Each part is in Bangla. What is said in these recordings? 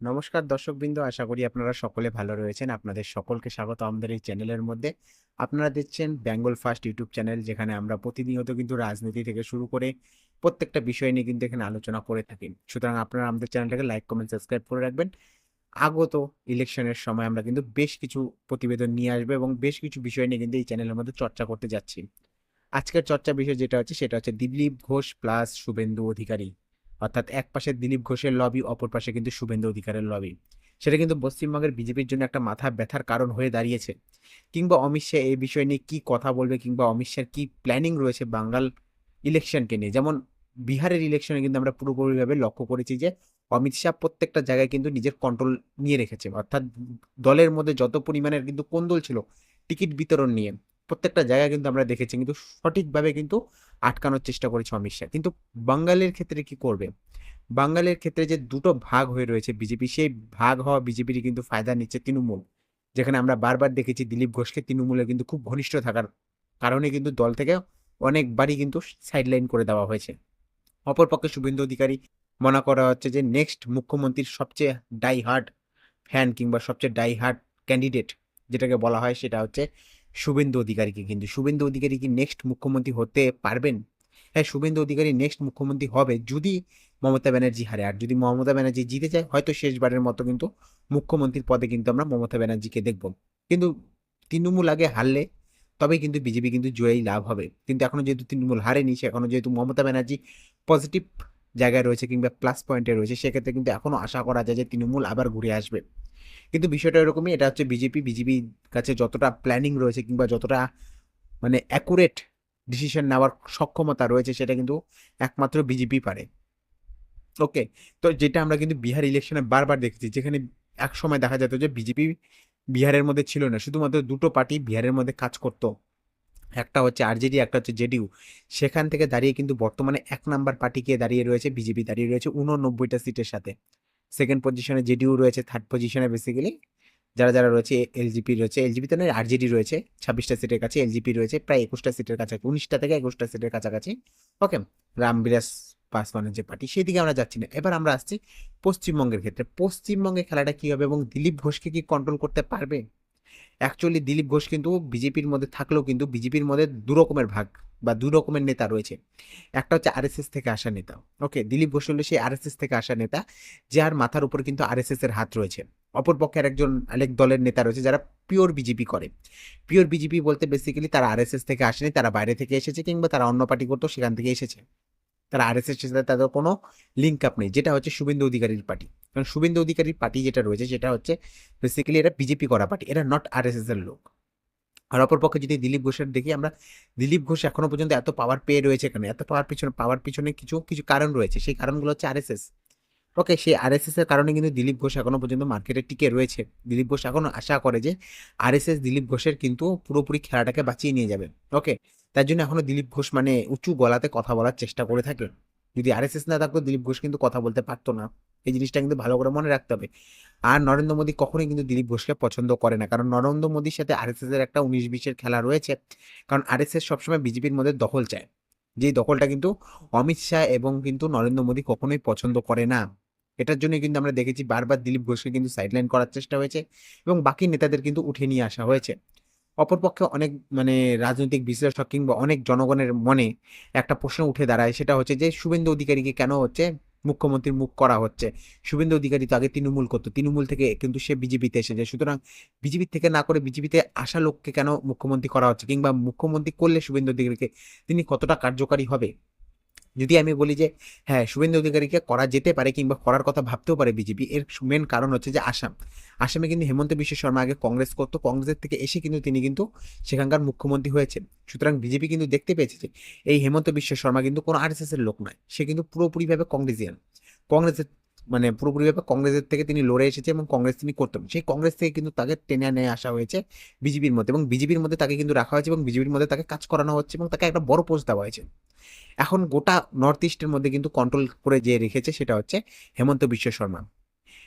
নমস্কার দর্শকবৃন্দ, আশা করি আপনারা সকলে ভালো রয়েছেন। আপনাদের সকলকে স্বাগত আমাদের এই চ্যানেলের মধ্যে। আপনারা দেখছেন বেঙ্গল ফার্স্ট ইউটিউব চ্যানেল, যেখানে আমরা প্রতিনিয়ত কিন্তু রাজনীতি থেকে শুরু করে প্রত্যেকটা বিষয় নিয়ে কিন্তু এখানে আলোচনা করে থাকি। সুতরাং আপনারা আমাদের চ্যানেলটাকে লাইক, কমেন্ট, সাবস্ক্রাইব করে রাখবেন। আগত ইলেকশনের সময় আমরা কিন্তু বেশ কিছু প্রতিবেদন নিয়ে আসব এবং বেশ কিছু বিষয় নিয়ে কিন্তু এই চ্যানেলের মধ্যে চর্চা করতে যাচ্ছি। আজকের চর্চা বিষয় যেটা হচ্ছে, সেটা হচ্ছে দিলীপ ঘোষ প্লাস শুভেন্দু অধিকারী। অর্থাৎ এক পাশে দিলীপ ঘোষের লবি অপর পাশে কিন্তু শুভেন্দু অধিকারের লবি সেটা কিন্তু পশ্চিমবঙ্গের বিজেপির জন্য একটা মাথা ব্যথার কারণ হয়ে দাঁড়িয়েছে। কিংবা অমিত শাহ এই বিষয় নিয়ে কি কথা বলবে কিংবা অমিত শাহর কি প্ল্যানিং রয়েছে বাঙ্গাল ইলেকশনকে নিয়ে? যেমন বিহারের ইলেকশনে কিন্তু আমরা পুরোপুরিভাবে লক্ষ্য করেছি যে অমিত শাহ প্রত্যেকটা জায়গায় কিন্তু নিজের কন্ট্রোল নিয়ে রেখেছে। অর্থাৎ দলের মধ্যে যত পরিমাণের কিন্তু কোন্দল ছিল, টিকিট বিতরণ নিয়ে। প্রত্যেকটা জায়গায় কিন্তু আমরা দেখেছি, কিন্তু সঠিকভাবে কিন্তু আটকানোর চেষ্টা করেছে অমিত শাহ। কিন্তু বাঙ্গালের ক্ষেত্রে কি করবে? বাঙ্গালের ক্ষেত্রে যে দুটো ভাগ হয়ে রয়েছে বিজেপি, সেই ভাগ হওয়া বিজেপির কিন্তু ফায়দা নিচ্ছে তৃণমূল। যেখানে আমরা বারবার দেখেছি দিলীপ ঘোষকে তৃণমূলের কিন্তু খুব ঘনিষ্ঠ থাকার কারণে কিন্তু দল থেকে অনেকবারই কিন্তু সাইডলাইন করে দেওয়া হয়েছে। অপরপক্ষে শুভেন্দু অধিকারী মনে করা হচ্ছে যে নেক্সট মুখ্যমন্ত্রীর সবচেয়ে ডাই হার্ড ফ্যান কিংবা সবচেয়ে ডাই হার্ড ক্যান্ডিডেট যেটাকে বলা হয়, সেটা হচ্ছে শুভেন্দু অধিকারীকে। কিন্তু শুভেন্দু অধিকারী কি নেক্সট মুখ্যমন্ত্রী হতে পারবেন? হ্যাঁ শুভেন্দু অধিকারী নেক্সট মুখ্যমন্ত্রী হবে যদি মমতা ব্যানার্জি হারে। আর যদি মমতা ব্যানার্জি জিতে যায়, হয়তো শেষবারের মতো কিন্তু মুখ্যমন্ত্রীর পদে কিন্তু আমরা মমতা ব্যানার্জিকে দেখব। কিন্তু তৃণমূল আগে হারলে, তবেই কিন্তু বিজেপি কিন্তু জয়ী লাভ হবে। কিন্তু এখনও যেহেতু তৃণমূল হারেনি, সে এখনও যেহেতু মমতা ব্যানার্জি পজিটিভ জায়গায় রয়েছে কিংবা প্লাস পয়েন্টে রয়েছে, সেক্ষেত্রে কিন্তু এখনও আশা করা যায় যে তৃণমূল আবার ঘুরে আসবে। কিন্তু বিষয়টা এরকমই, এটা হচ্ছে বিজেপি বিজেপির কাছে যতটা প্ল্যানিং রয়েছে কিংবা যতটা মানে অ্যাকুরেট ডিসিশন নেওয়ার সক্ষমতা রয়েছে, সেটা কিন্তু একমাত্র বিজেপি পারে। ওকে তো যেটা আমরা কিন্তু বিহার ইলেকশনে বারবার দেখেছি, যেখানে এক সময় দেখা যেত যে বিজেপি বিহারের মধ্যে ছিল না, শুধুমাত্র দুটো পার্টি বিহারের মধ্যে কাজ করত। একটা হচ্ছে আরজেডি, একটা হচ্ছে জেডিউ সেখান থেকে দাঁড়িয়ে কিন্তু বর্তমানে এক নাম্বার পার্টিকে দাঁড়িয়ে রয়েছে বিজেপি দাঁড়িয়ে রয়েছে উননব্বইটা সিটের সাথে। সেকেন্ড পজিশনে জেডিইউ রয়েছে থার্ড পজিশনে বেসিক্যালি যারা যারা রয়েছে এলজিপি রয়েছে এলজিপি তো নয় আরজেডি রয়েছে, ছাব্বিশটা সিটের কাছে এলজিপি রয়েছে, প্রায় একুশটা সিটের কাছাকাছি উনিশটা থেকে একুশটা সিটের কাছাকাছি। ওকে রামবিলাস পাসওয়ানের যে পার্টি সেই দিকে আমরা যাচ্ছি না। এবার আমরা আসছি পশ্চিমবঙ্গের ক্ষেত্রে। পশ্চিমবঙ্গে খেলাটা কী হবে এবং দিলীপ ঘোষকে কি কন্ট্রোল করতে পারবে? অ্যাকচুয়ালি দিলীপ ঘোষ কিন্তু বিজেপির মধ্যে থাকলেও কিন্তু বিজেপির মধ্যে দু রকমের ভাগ। বা দু রকমের নেতা রয়েছে। একটা হচ্ছে আরএসএস থেকে আসা নেতা ওকে দিলীপ ঘোষ হলো সেই আরএসএস থেকে আসা নেতা, যার মাথার উপর কিন্তু আরএসএস এর হাত রয়েছে। অপরপক্ষে আরেকজন, আরেক দলের নেতা রয়েছে যারা পিওর বিজেপি করে। পিওর বিজেপি বলতে বেসিক্যালি তারা আরএসএস থেকে আসেনি, তারা বাইরে থেকে এসেছে কিংবা তারা অন্য পার্টি করতো, সেখান থেকে এসেছে। তারা আরএসএস সাথে তাদের কোনো লিঙ্ক আপ নেই, যেটা হচ্ছে শুভেন্দু অধিকারীর পার্টি। কারণ শুভেন্দু অধিকারীর পার্টি যেটা রয়েছে, সেটা হচ্ছে বেসিক্যালি এরা বিজেপি করা পার্টি, এরা নট আরএসএস এর লোক। আর অপরপক্ষে যদি দিলীপ ঘোষের দেখি আমরা, দিলীপ ঘোষ এখনও পর্যন্ত এত পাওয়ার পেয়ে রয়েছে এখানে এত পাওয়ার পিছনে পাওয়ার পিছনে কিছু কিছু কারণ রয়েছে। সেই কারণগুলো হচ্ছে আরএসএস ওকে সেই আরএসএস এর কারণে কিন্তু দিলীপ ঘোষ এখনও পর্যন্ত মার্কেটে টিকে রয়েছে। দিলীপ ঘোষ এখনও আশা করে যে আরএসএস দিলীপ ঘোষের কিন্তু পুরোপুরি খেলাটাকে বাঁচিয়ে নিয়ে যাবে। ওকে তার জন্য এখনও দিলীপ ঘোষ মানে উঁচু গলাতে কথা বলার চেষ্টা করে থাকে। যদি আরএসএস না থাকতো, দিলীপ ঘোষ কিন্তু কথা বলতে পারতো না। এই জিনিসটা কিন্তু ভালো করে মনে রাখতে হবে। আর নরেন্দ্র মোদী কখনোই কিন্তু দিলীপ ঘোষকে পছন্দ করে না। কারণ নরেন্দ্র মোদীর সাথে আরএসএস এর একটা উনিশ বিশের খেলা রয়েছে। কারণ আর আরএসএস সবসময় বিজেপির মধ্যে দখল চায়। যেই দখলটা কিন্তু অমিত শাহ এবং কিন্তু নরেন্দ্র মোদী কখনোই পছন্দ করে না। এটার জন্য কিন্তু আমরা দেখেছি বারবার দিলীপ ঘোষকে কিন্তু সাইডলাইন করার চেষ্টা হয়েছে এবং বাকি নেতাদের কিন্তু উঠে নিয়ে আসা হয়েছে। অপরপক্ষে অনেক মানে রাজনৈতিক বিশ্লেষক কিংবা অনেক জনগণের মনে একটা প্রশ্ন উঠে দাঁড়ায়। সেটা হচ্ছে যে, শুভেন্দু অধিকারীকে কেন হচ্ছে মুখ্যমন্ত্রীর মুখ করা হচ্ছে। শুভেন্দু অধিকারী তো আগে তৃণমূল করতো। তৃণমূল থেকে কিন্তু সে বিজেপিতে এসেছে। সুতরাং বিজেপি থেকে না করে বিজেপিতে আসা লোককে কেন মুখ্যমন্ত্রী করা হচ্ছে? কিংবা মুখ্যমন্ত্রী করলে শুভেন্দু অধিকারীকে তিনি কতটা কার্যকারী হবে? যদি আমি বলি যে হ্যাঁ শুভেন্দু অধিকারীকে করা যেতে পারে কিংবা করার কথা ভাবতেও পারে বিজেপি, এর মেন কারণ হচ্ছে যে আসাম। আসামে কিন্তু হেমন্ত বিশ্ব শর্মা আগে কংগ্রেস করতো, কংগ্রেসের থেকে এসে কিন্তু তিনি কিন্তু সেখানকার মুখ্যমন্ত্রী হয়েছেন। সুতরাং বিজেপি কিন্তু দেখতে পেয়েছে যে, এই হেমন্ত বিশ্ব শর্মা কিন্তু কোনো আরএসএস এর লোক নয়, সে কিন্তু পুরোপুরিভাবে কংগ্রেসিয়ান। কংগ্রেসের মানে পুরোপুরিভাবে কংগ্রেসের থেকে তিনি লড়ে এসেছে এবং কংগ্রেস তিনি করতেন সেই কংগ্রেস থেকে কিন্তু তাকে টেনে নিয়ে আসা হয়েছে বিজেপির মধ্যে এবং বিজেপির মধ্যে তাকে কিন্তু রাখা হয়েছে এবং বিজেপির মধ্যে তাকে কাজ করানো হচ্ছে এবং তাকে একটা বড় পোস্ট দেওয়া হয়েছে। এখন গোটা নর্থ ইস্টের মধ্যে কিন্তু কন্ট্রোল করে যে রেখেছে সেটা হচ্ছে হেমন্ত বিশ্ব শর্মা।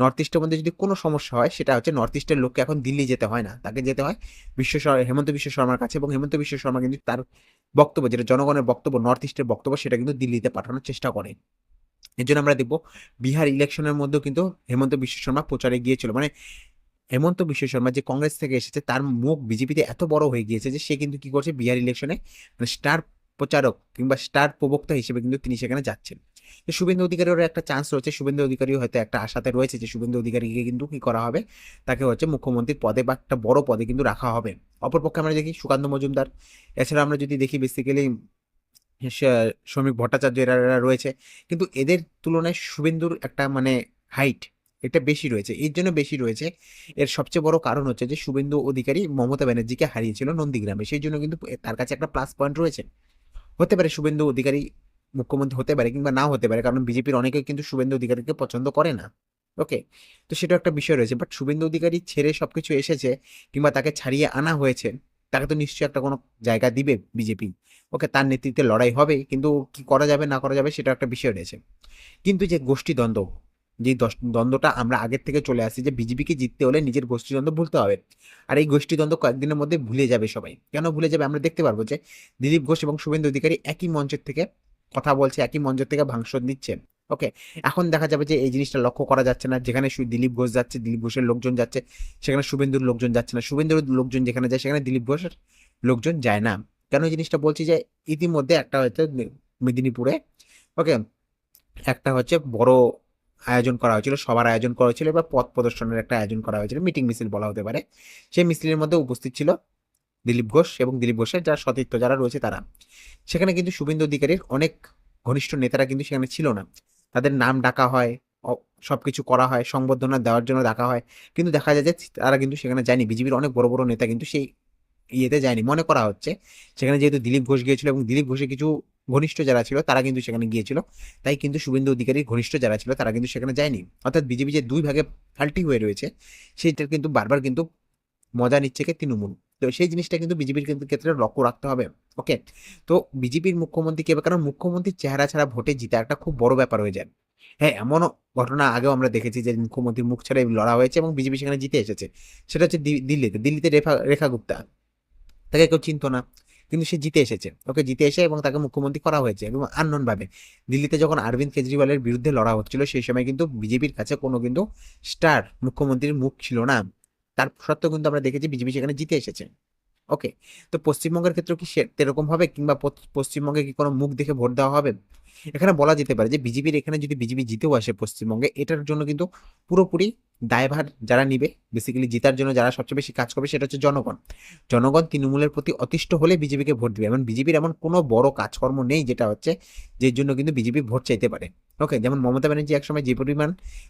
নর্থ ইস্টের মধ্যে যদি কোনো সমস্যা হয় সেটা হচ্ছে নর্থ ইস্টের লোককে এখন দিল্লি যেতে হয় না, তাকে যেতে হয় বিশ্ব হেমন্ত বিশ্ব শর্মার কাছে এবং হেমন্ত বিশ্ব শর্মা কিন্তু তার বক্তব্য, যেটা জনগণের বক্তব্য, নর্থ ইস্টের বক্তব্য সেটা কিন্তু দিল্লিতে পাঠানোর চেষ্টা করে। এর জন্য আমরা দেখব বিহার ইলেকশনের মধ্যেও কিন্তু হেমন্ত বিশ্ব শর্মা প্রচারে গিয়েছিল। মানে হেমন্ত বিশ্ব শর্মা যে কংগ্রেস থেকে এসেছে, তার মুখ বিজেপিতে এত বড় হয়ে গিয়েছে যে সে কিন্তু কি করছে, বিহার ইলেকশনে মানে স্টার প্রচারক কিংবা স্টার প্রবক্তা হিসেবে কিন্তু তিনি সেখানে যাচ্ছেন। তো শুভেন্দু অধিকারীরও একটা চান্স রয়েছে, শুভেন্দু অধিকারী হয়তো একটা আশাতে রয়েছে যে শুভেন্দু অধিকারীকে কিন্তু কি করা হবে, তাকে হচ্ছে মুখ্যমন্ত্রীর পদে বা একটা বড় পদে কিন্তু রাখা হবে। অপরপক্ষে আমরা দেখি সুকান্ত মজুমদার এছাড়া আমরা যদি দেখি বেসিক্যালি শ্রমিক ভট্টাচার্য এরা রয়েছে। কিন্তু এদের তুলনায় শুভেন্দুর একটা মানে হাইট এটা বেশি রয়েছে, এর জন্য বেশি রয়েছে। এর সবচেয়ে বড় কারণ হচ্ছে যে, শুভেন্দু অধিকারী মমতা ব্যানার্জিকে হারিয়েছিল নন্দীগ্রামে। সেই জন্য কিন্তু তার কাছে একটা প্লাস পয়েন্ট রয়েছে। হতে পারে শুভেন্দু অধিকারী মুখ্যমন্ত্রী হতে পারে কিংবা নাও হতে পারে, কারণ বিজেপির অনেকে কিন্তু শুভেন্দু অধিকারীকে পছন্দ করে না। ওকে তো সেটা একটা বিষয় রয়েছে। বাট শুভেন্দু অধিকারী ছেড়ে সবকিছু এসেছে কিংবা তাকে ছাড়িয়ে আনা হয়েছে তাকে তো নিশ্চয়ই একটা কোনো জায়গা দিবে বিজেপি। ওকে তার নেতৃত্বে লড়াই হবে, কিন্তু কি করা যাবে, না করা যাবে সেটা একটা বিষয় রয়েছে। কিন্তু যে গোষ্ঠী দ্বন্দ্ব যে দ্বন্দ্বটা আমরা আগের থেকে চলে আসি যে বিজেপিকে জিততে হলে নিজের গোষ্ঠী দ্বন্দ্ব ভুলতে হবে। আর এই গোষ্ঠী দ্বন্দ্ব কয়েকদিনের মধ্যে ভুলে যাবে সবাই। কেন ভুলে যাবে আমরা দেখতে পারব যে, দিলীপ ঘোষ এবং শুভেন্দু অধিকারী একই মঞ্চের থেকে কথা বলছে, একই মঞ্চের থেকে ভাংসন দিচ্ছে। ওকে এখন দেখা যাবে যে এই জিনিসটা লক্ষ্য করা যাচ্ছে না। যেখানে দিলীপ ঘোষ যাচ্ছে, দিলীপ ঘোষের লোকজন যাচ্ছে, সেখানে শুভেন্দুর লোকজন যাচ্ছে না। শুভেন্দুর লোকজন যেখানে যায়, সেখানে দিলীপ ঘোষের লোকজন যায় না। কেন এই জিনিসটা বলছি যে ইতিমধ্যে একটা হচ্ছে মেদিনীপুরে ওকে একটা হচ্ছে বড় আয়োজন করা হয়েছিল সবার আয়োজন করা হয়েছিল বা পথ প্রদর্শনের একটা আয়োজন করা হয়েছিল, মিটিং মিছিল বলা হতে পারে। সেই মিছিলের মধ্যে উপস্থিত ছিল দিলীপ ঘোষ এবং দিলীপ ঘোষের যারা সতীর্থ যারা রয়েছে তারা। সেখানে কিন্তু শুভেন্দু অধিকারীর অনেক ঘনিষ্ঠ নেতারা কিন্তু সেখানে ছিল না। তাদের নাম ডাকা হয় সব কিছু করা হয়, সংবর্ধনা দেওয়ার জন্য ডাকা হয়। কিন্তু দেখা যায় যে তারা কিন্তু সেখানে যায়নি। বিজেপির অনেক বড় বড় নেতা কিন্তু সেই ইয়েতে যায়নি। মনে করা হচ্ছে সেখানে যেহেতু দিলীপ ঘোষ গিয়েছিল এবং দিলীপ ঘোষের কিছু ঘনিষ্ঠ যারা ছিল তারা কিন্তু সেখানে গিয়েছিল। তাই কিন্তু শুভেন্দু অধিকারীর ঘনিষ্ঠ যারা ছিল তারা কিন্তু সেখানে যায়নি। অর্থাৎ বিজেপি যে দুই ভাগে ফাল্টি হয়ে রয়েছে সেইটার কিন্তু বারবার কিন্তু মজা নিচ্ছে কে তৃণমূল। তো সেই জিনিসটা কিন্তু বিজেপির কিন্তু ক্ষেত্রে লক্ষ্য রাখতে হবে। ওকে তো বিজেপির মুখ্যমন্ত্রী কে কারণ মুখ্যমন্ত্রীর চেহারা ছাড়া ভোটে জিতা একটা খুব বড় ব্যাপার হয়ে যায়। হ্যাঁ এমনও ঘটনা আগেও আমরা দেখেছি যে মুখ্যমন্ত্রীর মুখ ছাড়া লড়া হয়েছে এবং বিজেপি সেখানে জিতে এসেছে। সেটা হচ্ছে দিল্লিতে। দিল্লিতে রেখা রেখা গুপ্তা। তাকে কেউ চিনত না। কিন্তু সে জিতে এসেছে। ওকে জিতে এসে এবং তাকে মুখ্যমন্ত্রী করা হয়েছে এবং আননোন ভাবে দিল্লিতে যখন অরবিন্দ কেজরিওয়ালের বিরুদ্ধে লড়া হচ্ছিল, সেই সময় কিন্তু বিজেপির কাছে কোনো কিন্তু স্টার মুখ্যমন্ত্রীর মুখ ছিল না। তার সত্ত্বেও কিন্তু আমরা দেখেছি বিজেপি সেখানে জিতে এসেছে। ওকে তো পশ্চিমবঙ্গের ক্ষেত্রে কি সেরকম হবে? কিংবা পশ্চিমবঙ্গে কি কোনো মুখ দেখে ভোট দেওয়া হবে? এখানে বলা যেতে পারে যে বিজেপির এখানে যদি বিজেপি জিতেও আসে পশ্চিমবঙ্গে, এটার জন্য কিন্তু পুরোপুরি দায়ভার যারা নিবে বেসিক্যালি জিতার জন্য যারা সবচেয়ে বেশি কাজ করবে সেটা হচ্ছে জনগণ। জনগণ তৃণমূলের প্রতি অতিষ্ঠ হলে বিজেপিকে ভোট দেবে। এমন বিজেপির এমন কোনো বড় কাজকর্ম নেই যেটা হচ্ছে যে জন্য কিন্তু বিজেপি ভোট চাইতে পারে। ওকে যেমন মমতা ব্যানার্জি একসময় যে পরিমাণ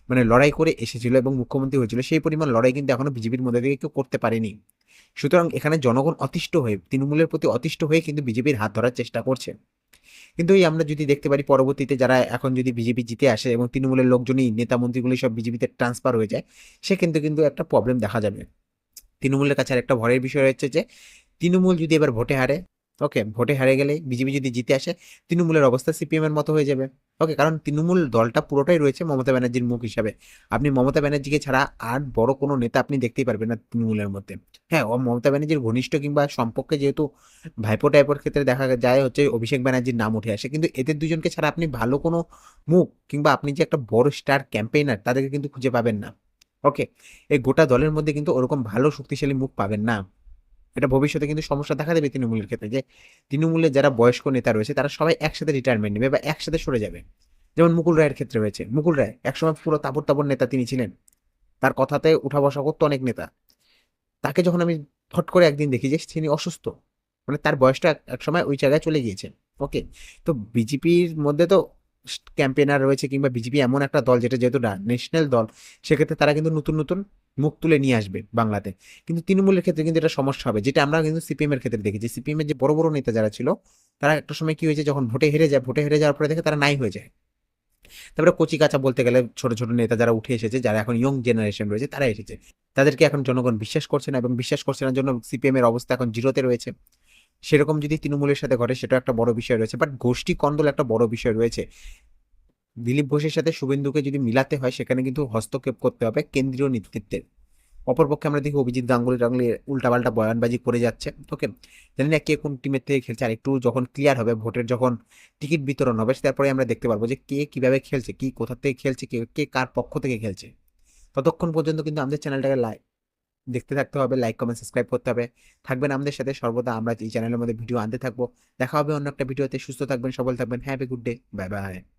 মানে লড়াই করে এসেছিল এবং মুখ্যমন্ত্রী হয়েছিল, সেই পরিমাণ লড়াই কিন্তু এখনও বিজেপির মধ্যে থেকে কেউ করতে পারেনি। সুতরাং এখানে জনগণ অতিষ্ঠ হয়ে, তৃণমূলের প্রতি অতিষ্ঠ হয়ে কিন্তু বিজেপির হাত ধরার চেষ্টা করছে। কিন্তু এই আমরা যদি দেখতে পারি পরবর্তীতে যারা এখন যদি বিজেপি জিতে আসে এবং তৃণমূলের লোকজনই, নেতা মন্ত্রীগুলি সব বিজেপিতে ট্রান্সফার হয়ে যায়, সে কিন্তু কিন্তু একটা প্রবলেম দেখা যাবে। তৃণমূলের কাছে আর একটা ভয়ের বিষয় হচ্ছে যে, তৃণমূল যদি এবার ভোটে হারে ওকে ভোটে হারে গেলে বিজেপি যদি জিতে আসে, তৃণমূলের অবস্থা সিপিএম এর মতো হয়ে যাবে। ওকে কারণ তৃণমূল দলটা পুরোটাই রয়েছে মমতা ব্যানার্জির মুখ হিসাবে। আপনি মমতা ব্যানার্জিকে ছাড়া আর বড় কোনো নেতা আপনি দেখতেই পারবেন না তৃণমূলের মধ্যে। হ্যাঁ ও মমতা ব্যানার্জির ঘনিষ্ঠ কিংবা সম্পর্কে যেহেতু ভাইপো টাইপের ক্ষেত্রে দেখা যায় হচ্ছে অভিষেক ব্যানার্জির নাম উঠে আসে, কিন্তু এদের দুজনকে ছাড়া আপনি ভালো কোনো মুখ কিংবা আপনি যে একটা বড় স্টার ক্যাম্পেইনার তাদেরকে কিন্তু খুঁজে পাবেন না। ওকে এই গোটা দলের মধ্যে কিন্তু ওরকম ভালো শক্তিশালী মুখ পাবেন না। এটা ভবিষ্যতে কিন্তু সমস্যা দেখা দেবে তৃণমূলের ক্ষেত্রে যে তৃণমূলের যারা বয়স্ক নেতা রয়েছে, তারা সবাই একসাথে রিটায়ারমেন্ট নেবে বা একসাথে সরে যাবে। যেমন মুকুল রায়ের ক্ষেত্রে হয়েছে। মুকুল রায় একসময় পুরো তাবর তাবর নেতা তিনি ছিলেন। তার কথাতে উঠা বসা করতো অনেক নেতা। তাকে যখন আমি হট করে একদিন দেখি যে তিনি অসুস্থ মানে তার বয়সটা এক সময় ওই জায়গায় চলে গিয়েছে। ওকে? তো বিজেপির মধ্যে তো ক্যাম্পেনার রয়েছে কিংবা বিজেপি এমন একটা দল যেটা যেহেতু ন্যাশনাল দল, সেক্ষেত্রে তারা কিন্তু নতুন নতুন মুখ তুলে নিয়ে আসবে বাংলাতে। কিন্তু তৃণমূলের ক্ষেত্রে কিন্তু এটা সমস্যা হবে। যেটা আমরা কিন্তু সিপিএম এর ক্ষেত্রে দেখেছি। সিপিএম এর যে বড় বড় নেতা যারা ছিল, তারা একটা সময় কি হয়েছে, যখন ভোটে হেরে যায়, ভোটে হেরে যাওয়ার পরে দেখে তারা নাই হয়ে যায়। তারপরে কচি কাঁচা বলতে গেলে ছোট ছোট নেতা যারা উঠে এসেছে, যারা এখন ইয়ং জেনারেশন রয়েছে, তারা এসেছে। তাদেরকে এখন জনগণ বিশ্বাস করছে না এবং বিশ্বাস করছে না, জন্য সিপিএম এর অবস্থা এখন জিরোতে রয়েছে। সেরকম যদি তৃণমূলের সাথে ঘটে, সেটা একটা বড় বিষয় রয়েছে। বাট গোষ্ঠী কন্দল একটা বড় বিষয় রয়েছে। দিলীপ ঘোষের সাথে শুভেন্দুকে যদি মিলাতে হয়, সেখানে কিন্তু হস্তক্ষেপ করতে হবে কেন্দ্রীয় নেতৃত্বের। অপরপক্ষে আমরা দেখি অভিজিৎ গাঙ্গুলি টাঙ্গুলি উল্টাপাল্টা বয়ানবাজি করে যাচ্ছে। ওকে, জানি না কে কোন টিমের থেকে খেলছে, আর একটু যখন ক্লিয়ার হবে, ভোটের যখন টিকিট বিতরণ হবে, তারপরে আমরা দেখতে পারব যে কে কীভাবে খেলছে, কি কোথা থেকে খেলছে, কে কে কার পক্ষ থেকে খেলছে। ততক্ষণ পর্যন্ত কিন্তু আমাদের চ্যানেলটাকে লাইক দেখতে থাকতে হবে লাইক কমেন্ট সাবস্ক্রাইব করতে হবে। থাকবেন আমাদের সাথে, সর্বদা আমরা এই চ্যানেলের মধ্যে ভিডিও আনতে থাকব। দেখা হবে অন্য একটা ভিডিওতে সুস্থ থাকবেন, সবল থাকবেন। Happy good day bye bye